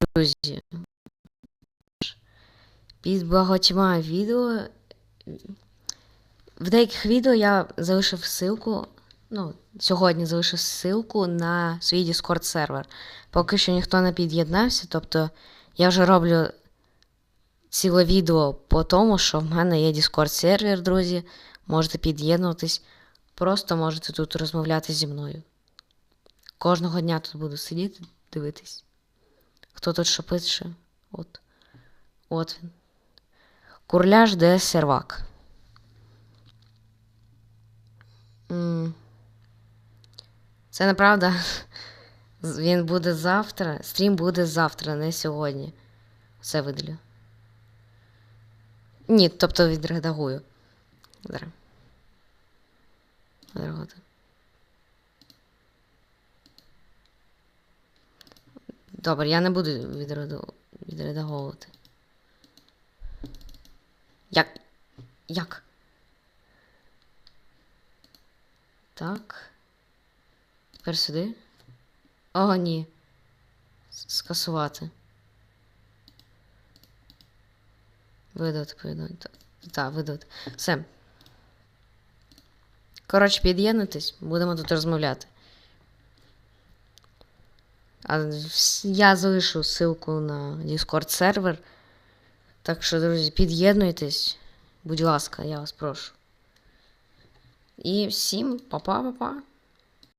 друзі. Під багатьма відео. В деяких відео я залишив ссылку. Ну, сьогодні залишив ссылку на свій Discord сервер. Поки що ніхто не під'єднався, тобто я вже роблю ціле відео по тому, що в мене є Discord сервер, друзі. Можете під'єднуватись. Просто можете тут розмовляти зі мною. Кожного дня тут буду сидіти, дивитись. Хто тут що пише? От. От він. Курляж де сервак. Це неправда. Він буде завтра. Стрім буде завтра, не сьогодні. Все видалю. Ні, тобто відредагую. Зараз. Добре, я не буду відреду- відредаговувати. Як? Як? Так. Тепер сюди. О, ні. Скасувати. Видати повідомлення. Так, видати. Все. Коротше, під'єднуйтесь, будемо тут розмовляти. Я залишу ссылку на Discord сервер. Так що, друзі, під'єднуйтесь. Будь ласка, я вас прошу. І всім па-па-па-па.